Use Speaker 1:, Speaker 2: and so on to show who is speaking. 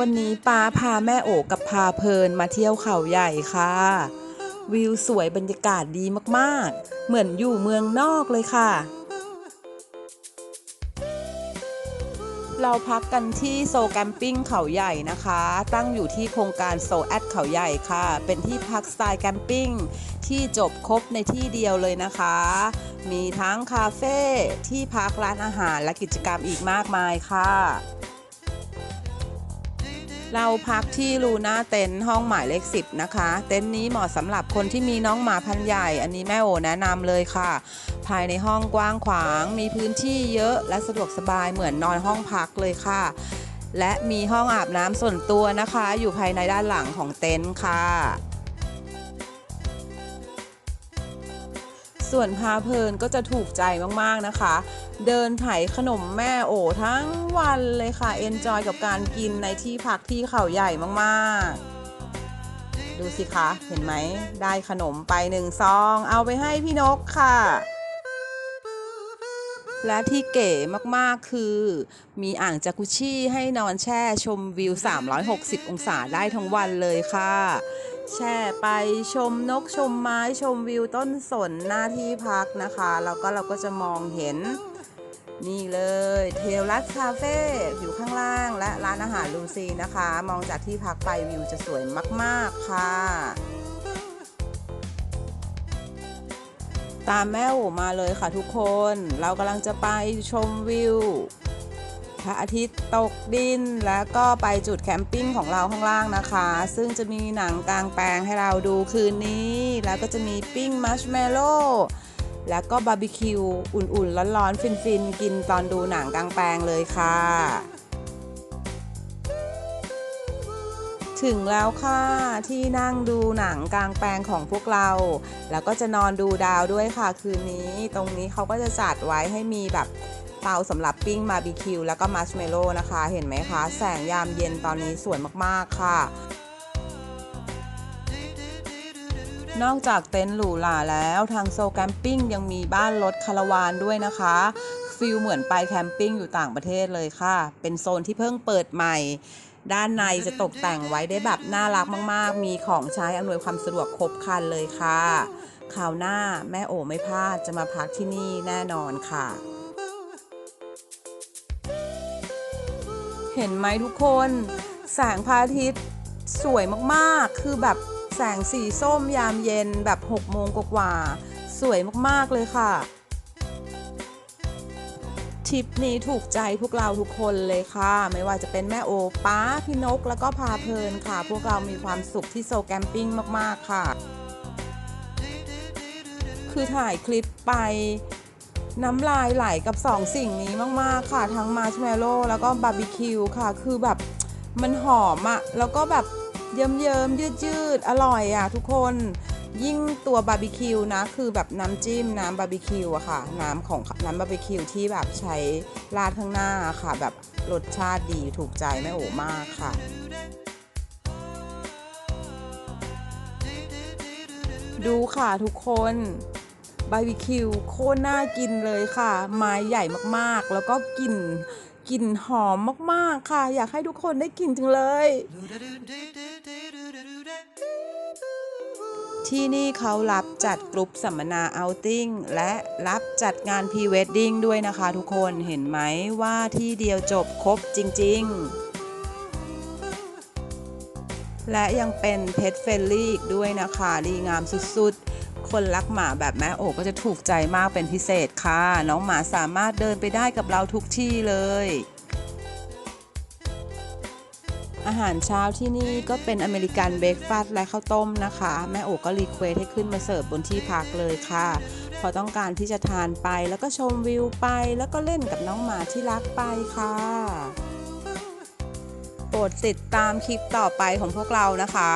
Speaker 1: วันนี้ป้าพาแม่โอกับพาเพลินมาเที่ยวเขาใหญ่ค่ะ วิวสวยบรรยากาศดีมากๆ เหมือนอยู่เมืองนอกเลยค่ะ เราพักกันที่โซแกมปิ้งเขาใหญ่นะคะ ตั้งอยู่ที่โครงการโซแอดเขาใหญ่ค่ะ เป็นที่พักสไตล์แกมปิ้งที่จบครบในที่เดียวเลยนะคะ มีทั้งคาเฟ่ที่พักร้านอาหารและกิจกรรมอีกมากมายค่ะ เราพักที่ลูน่าเต็นท์ห้องหมายเลข 10 นะคะ เต็นท์นี้เหมาะสำหรับคนที่มีน้องหมาพันธุ์ใหญ่ อันนี้แม่โอแนะนำเลยค่ะ ภายในห้องกว้างขวาง มีพื้นที่เยอะและสะดวกสบายเหมือนนอนห้องพักเลยค่ะ และมีห้องอาบน้ำส่วนตัวนะคะ อยู่ภายในด้านหลังของเต็นท์ค่ะ ส่วนพาเพลินก็จะถูกใจมากๆนะคะ เดินไถขนมแม่โอทั้งวันเลยค่ะ เอนจอยกับการกินในที่พักที่เขาใหญ่มากๆ ดูสิคะเห็นไหม ได้ขนมไปหนึ่งซอง เอาไปให้พี่นกค่ะและที่เก๋มากๆคือ มีอ่างจากุชี่ให้นอนแช่ชมวิว 360 องศาได้ทั้งวันเลยค่ะ แช่ไปชมนกชมไม้ชมวิวต้นสนหน้าที่พักนะคะแล้วก็เราก็จะมองเห็น นี่เลยเทลลัสคาเฟ่อยู่ข้างล่างและร้านอาหารลูซีนะคะ มองจากที่พักไปวิวจะสวยมาก ๆ ค่ะ ตามแม่โอมาเลยค่ะทุกคน เรากำลังจะไปชมวิว พระอาทิตย์ตกดิน แล้วก็ไปจุดแคมปิ้งของเราข้างล่างนะคะ ซึ่งจะมีหนังกลางแปลงให้เราดูคืนนี้ แล้วก็จะมีปิ้งมัชเมลโล่แล้วก็บาร์บีคิวอุ่นๆ ร้อนๆ ฟินๆ กินตอนดูหนังกลางแปลงเลยค่ะ ถึงแล้วค่ะ ที่นั่งดูหนังกลางแปลงของพวกเรา แล้วก็จะนอนดูดาวด้วยค่ะคืนนี้ ตรงนี้เขาก็จะจัดไว้ให้มีแบบเตาสำหรับปิ้งบาร์บีคิวแล้วก็มัชเมลโล่นะคะ เห็นไหมคะ แสงยามเย็นตอนนี้สวยมากๆค่ะ นอกจากเต็นท์หรูหราแล้วทางโซแคมปิ้งยังมีบ้านรถคาราวานด้วยนะคะฟิลเหมือนไปแคมปิ้งอยู่ต่างประเทศเลยค่ะ เป็นโซนที่เพิ่งเปิดใหม่ ด้านในจะตกแต่งไว้ได้แบบน่ารักมาก ๆ มีของใช้อำนวยความสะดวกครบครันเลยค่ะคราวหน้าแม่โอไม่พลาดจะมาพักที่นี่แน่นอนค่ะ เห็นไหมทุกคน แสงพระอาทิตย์สวยมากๆ คือแบบแสงสีส้มยามเย็นแบบ6โมงกว่าๆสวยมากๆเลยค่ะ ทริปนี้ถูกใจพวกเราทุกคนเลยค่ะ ไม่ว่าจะเป็นแม่โอป้าพี่นก แล้วก็พาเพลินค่ะ พวกเรามีความสุขที่โซแกมปิ้งมาก ๆ ค่ะ คือถ่ายคลิปไปน้ำลายไหลกับสองสิ่งนี้มาก ๆ ค่ะ ทั้งมาร์ชเมลโล่แล้วก็บาร์บีคิวค่ะ คือแบบมันหอมอะแล้วก็แบบเยิ้มเยิมยืดยืดๆ อร่อยอะทุกคน ยิ่งตัวบาร์บีคิวนะคือแบบน้ำจิ้มน้ำบาร์บีคิวอะค่ะ น้ำของน้ำบาร์บีคิวที่แบบใช้ราดข้างหน้าค่ะ แบบรสชาติดีถูกใจแม่โอมากค่ะดูค่ะทุกคนบาร์บีคิวโคตรน่ากินเลยค่ะ ไม้ใหญ่มากๆ แล้วก็กลิ่นกลิ่นหอมมากๆค่ะ อยากให้ทุกคนได้กินจังเลย ที่นี่เขารับจัดกลุ่มสัมมนาเอาติ้งและรับจัดงานพรีเวดดิ้งด้วยนะคะทุกคนเห็นไหมว่าที่เดียวจบครบจริง ๆ และยังเป็นเพ t เฟ n ลี่อีกด้วยนะคะดีงามสุดๆ คนรักหมาแบบแม่โอก็จะถูกใจมากเป็นพิเศษค่ะ น้องหมาสามารถเดินไปได้กับเราทุกที่เลย อาหารเช้าที่นี่ก็เป็นอเมริกันเบรกฟาสต์และข้าวต้มนะคะ แม่โอก็รีเควสให้ขึ้นมาเสิร์ฟบนที่พักเลยค่ะ พอต้องการที่จะทานไปแล้วก็ชมวิวไป แล้วก็เล่นกับน้องหมาที่รักไปค่ะ โปรดติดตามคลิปต่อไปของพวกเรานะคะ